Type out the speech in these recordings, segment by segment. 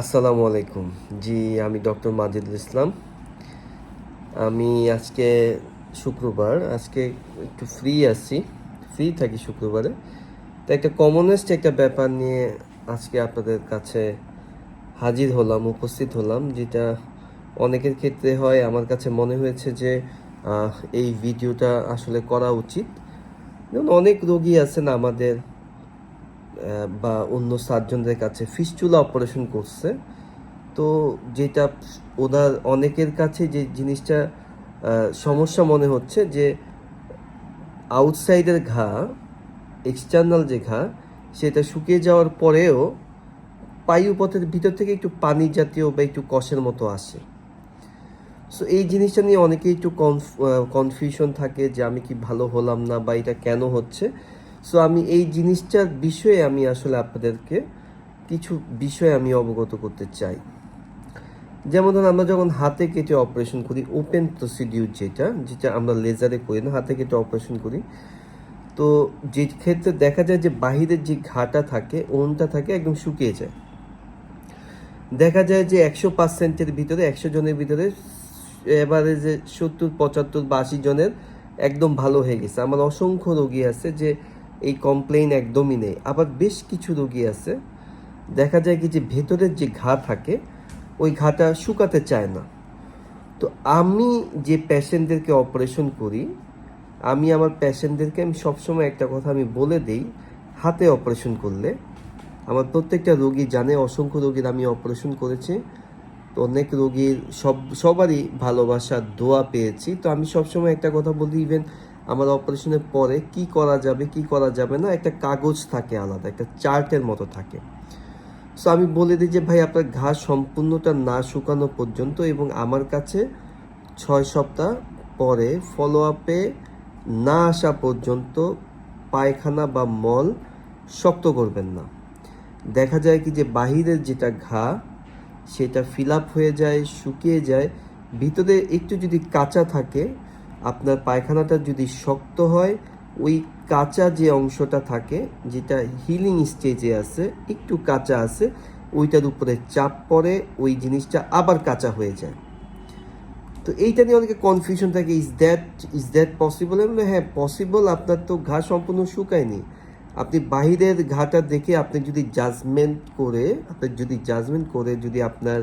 আসসালামু আলাইকুম। জি, আমি ডক্টর মাজিদুল ইসলাম। আমি আজকে শুক্রবার, আজকে একটু ফ্রি আছি। ফ্রি থাকি শুক্রবারে। তো একটা কমনেস্ট একটা ব্যাপার নিয়ে আজকে আপনাদের কাছে হাজির হলাম, উপস্থিত হলাম, যেটা অনেকের ক্ষেত্রে হয়। আমার কাছে মনে হয়েছে যে এই ভিডিওটা আসলে করা উচিত। অনেক রোগী আছেন আমাদের বা অন্য সার্জনদের কাছে ফিস্চুলা অপারেশন করছে। তো যেটা ওনার অনেকের কাছে যে জিনিসটা সমস্যা মনে হচ্ছে যে আউটসাইডের ঘা এক্সটার্নাল যে ঘা, সেটা শুকিয়ে যাওয়ার পরেও পায়ুপথের ভিতর থেকে একটু পানি জাতীয় বা একটু কষের মতো আসে। সো এই জিনিসটা নিয়ে অনেকেই একটু কনফিউশন থাকে যে আমি কি ভালো হলাম না বা এটা কেন হচ্ছে। সো আমি এই জিনিসটার বিষয়ে আমি আসলে আপনাদেরকে কিছু বিষয় আমি অবগত করতে চাই। যেমন ধরুন, আমরা যখন হাতে কেটে অপারেশন করি ওপেন প্রসিডিউর যেটা যেটা আমরা লেজারে করি না, হাতে কেটে অপারেশন করি, তো যে ক্ষেত্রে দেখা যায় যে বাহিরের যে ঘাটা থাকে, ওনটা থাকে, একদম শুকিয়ে যায়। দেখা যায় যে একশো পার্সেন্টের ভিতরে, একশো জনের ভিতরে এবারে যে সত্তর, পঁচাত্তর বা আশি জনের একদম ভালো হয়ে গেছে। আমার অসংখ্য রোগী আছে যে এই কমপ্লেইন একদমই নেই। আবার বেশ কিছু রোগী আছে, দেখা যায় কি যে ভেতরের যে ঘা থাকে, ওই ঘাটা শুকাতে চায় না। তো আমি যে পেশেন্টদেরকে অপারেশন করি, আমি আমার পেশেন্টদেরকে আমি সবসময় একটা কথা আমি বলে দেই, হাতে অপারেশন করলে। আমার প্রত্যেকটা রোগী জানে, অসংখ্য রোগীর আমি অপারেশন করেছি। তো অনেক রোগীর সব, সবারই ভালোবাসা, দোয়া পেয়েছি। তো আমি সবসময় একটা কথা বলি ইভেন আমার অপারেশনের পরে কি করা যাবে, কি করা যাবে না, একটা কাগজ থাকে আলাদা, একটা চার্টের মতো থাকে। সো আমি বলে দিই যে, ভাই, আপনার ঘা সম্পূর্ণটা না শুকানো পর্যন্ত এবং আমার কাছে ছয় সপ্তাহ পরে ফলো আপে না আসা পর্যন্ত পায়খানা বা মল শক্ত করবেন না। দেখা যায় কি যে, বাহিরের যেটা ঘা, সেটা ফিল হয়ে যায়, শুকিয়ে যায়, ভিতরে একটু যদি কাঁচা থাকে আপনার পায়খানাটা যদি শক্ত হয়, ওই কাঁচা যে অংশটা থাকে, যেটা হিলিং স্টেজে আছে, একটু কাঁচা আছে, ওইটার উপরে চাপ পড়ে, ওই জিনিসটা আবার কাঁচা হয়ে যায়। তো এইটা নিয়ে অনেকে কনফিউশন থাকে is that is that possible আমি হ্যাঁ পসিবল আপনার তো ঘা সম্পূর্ণ শুকায়নি। আপনি বাহিরের ঘাটা দেখে আপনি যদি জাজমেন্ট করে, আপনি যদি জাজমেন্ট করে যদি আপনার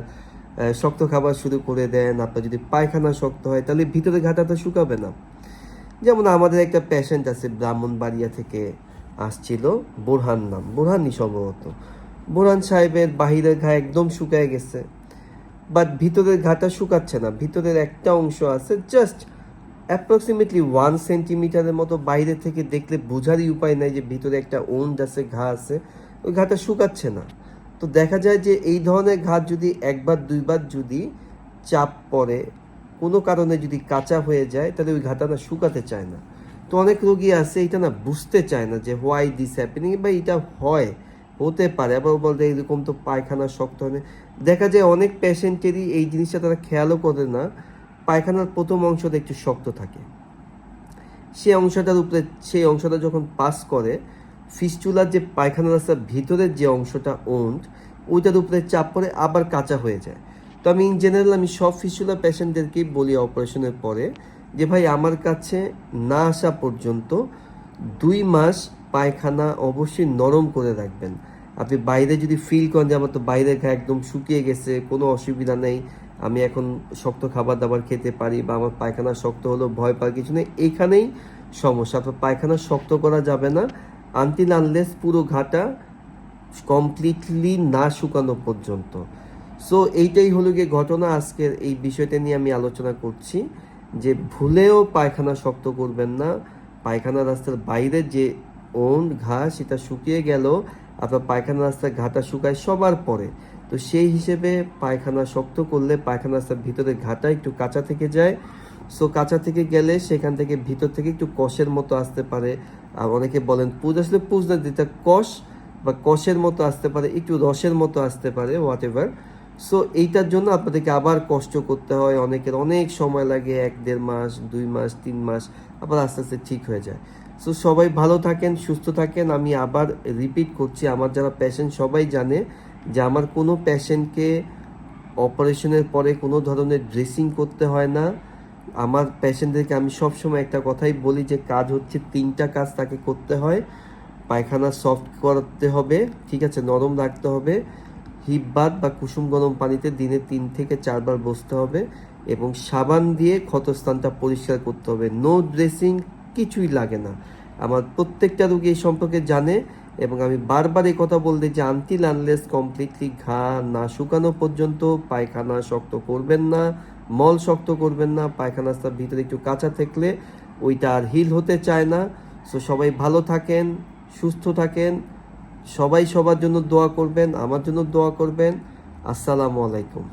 শক্ত খাবার শুরু করে দেন। আপনার যদি পায়খানা শক্ত হয়, তাহলে ভিতরে ঘাটা তো শুকাবে না। যেমন আমাদের একটা পেশেন্ট আছে ব্রাহ্মণ ব্রাহ্মণবাড়িয়া থেকে আসছিল বোরহান নাম বোরহানই সম্ভবত বোরহান সাহেবের বাহিরের ঘা একদম শুকায় গেছে। বাট ভিতরের ঘাটা শুকাচ্ছে না। ভিতরের একটা অংশ আছে জাস্ট অ্যাপ্রক্সিমেটলি ওয়ান সেন্টিমিটারের মতো বাইরে থেকে দেখলে বোঝারই উপায় নাই যে ভিতরে একটা ওন্ড আছে, ঘা আছে। ওই ঘাটা শুকাচ্ছে না। তো দেখা যায় যে এই ধরনের ঘা যদি একবার, দুইবার যদি চাপ পড়ে, কোনো কারণে যদি কাঁচা হয়ে যায়, তাহলে ওই ঘাটা না শুকাতে চায় না। তো অনেক রোগী আছে, এটা না বুঝতে চায় না যে হোয়াই দিস হ্যাপেনিং বা এটা হয়, হতে পারে। আবার বলতে এরকম তো পায়খানা শক্ত হয়। দেখা যায় অনেক পেশেন্টেরই এই জিনিসটা তারা খেয়ালও করে না, পায়খানার প্রথম অংশটা একটু শক্ত থাকে। সেই অংশটার উপরে, সেই অংশটা যখন পাস করে ফিস্চুলার যে পায়খানা রাস্তার ভিতরের যে অংশটা ওন্ড, ওইটার উপরে চাপ পড়ে আবার কাঁচা হয়ে যায়। তো আমি ইন জেনারেল আমি সব ফিস্চুলা পেশেন্টদেরকেই বলি অপারেশনের পরে যে ভাই, আমার কাছে না আসা পর্যন্ত দুই মাস পায়খানা অবশ্যই নরম করে রাখবেন। আপনি বাইরে যদি ফিল করেন যে আমার তো বাইরে ঘা একদম শুকিয়ে গেছে, কোনো অসুবিধা নেই, আমি এখন শক্ত খাবার দাবার খেতে পারি বা আমার পায়খানা শক্ত হলো ভয় পাওয়ার কিছু নেই, এখানেই সমস্যা। আপনার পায়খানা শক্ত করা যাবে না আনটিল আনলেস পুরো ঘাটা কমপ্লিটলি না শুকানো পর্যন্ত। সো এইটাই হলো গিয়ে ঘটনা আজকের এই বিষয়টা নিয়ে আমি আলোচনা করছি, যে ভুলেও পায়খানা শক্ত করবেন না। পায়খানা রাস্তার বাইরে যে ওন ঘা সেটা শুকিয়ে গেল, আপনার পায়খানা রাস্তার ঘাটা শুকায় সবার পরে। তো সেই হিসেবে পায়খানা শক্ত করলে পায়খানা রাস্তার ভিতরে ঘাটা একটু কাঁচা থেকে যায় সো কাঁচা থেকে গেলে সেখান থেকে ভিতর থেকে একটু কষের মতো আসতে পারে। আর অনেকে বলেন, পুজ আসলে পুজ না, যেটা কষ বা কষের মতো আসতে পারে, একটু রসের মতো আসতে পারে হোয়াট এভার সো এইটার জন্য আপনাদেরকে আবার কষ্ট করতে হয়। অনেকের অনেক সময় লাগে, এক দেড় মাস, দুই মাস, তিন মাস, আবার আস্তে আস্তে ঠিক হয়ে যায়। সো সবাই ভালো থাকেন, সুস্থ থাকেন। আমি আবার রিপিট করছি, আমার যারা পেশেন্ট সবাই জানে যে আমার কোনো পেশেন্টকে অপারেশনের পরে কোনো ধরনের ড্রেসিং করতে হয় না। আমার পেশেন্টদেরকে আমি সবসময় একটা কথাই বলি যে কাজ হচ্ছে তিনটা কাজ তাকে করতে হয়। পায়খানা সফট করতে হবে, ঠিক আছে, নরম রাখতে হবে। হিপ বাদ বা কুসুম গরম পানিতে দিনে তিন থেকে চারবার বসতে হবে এবং সাবান দিয়ে ক্ষতস্থানটা পরিষ্কার করতে হবে। নো ড্রেসিং কিছুই লাগে না। আমার প্রত্যেকটা রোগী এই সম্পর্কে জানে এবং আমি বারবার এই কথা বলতে যে আনটিল আনলেস কমপ্লিটলি ঘা না শুকানো পর্যন্ত পায়খানা শক্ত করবেন না মল শক্ত করবেন না পায়খানা রাস্তার ভিতরে একটু কাঁচা থাকলে ওইটা আর হিল হতে চায় না। সো সবাই ভালো থাকেন, সুস্থ থাকেন, সবাই সবার জন্য দোয়া করবেন, আমার জন্য দোয়া করবেন। আসসালামু আলাইকুম।